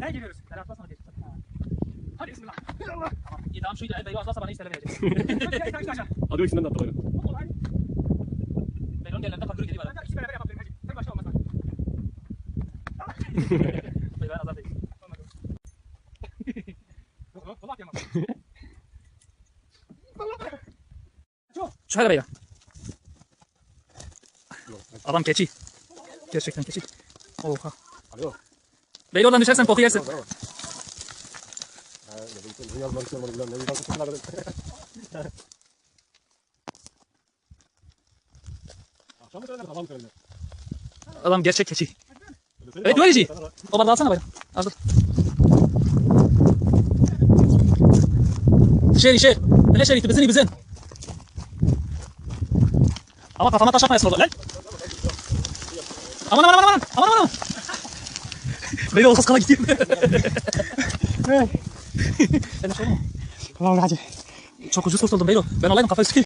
Ne giriyoruz? Ferhat basma geç. Hadi bismillah. Allah. Tamam. İyi tamam şuydu. El beyaz varsa bana hiç verecek. Hadi hadi hadi. Hadi o ikisinden de atla kolay. Beylon'un yerlerinde kanguru geliyor bana. İkisi beraber yapabilirim. Hadi. Tek başına olmaz. Bey ben azar değil. Olmadı. Yok yok. Kolak yamam. Şöyle beyler. Adam keçi. Gerçekten keçi. Oha. Alo. Beyler oradan düşersen koku yersin. Adam gerçek keçi. Evet, da- O balığı alsana bayram. Al dur. İşer işer. Ne şeriti bizim bizim. Ama kafama taş atmayasın orada lan. Aman aman aman aman. Aman aman aman. Böyle olsaz kana gidiyor. ben de şey olmam. Ulan hadi. Çok ucuz kurtuldum Beylo. Ben olaydım kafayı sıkayım.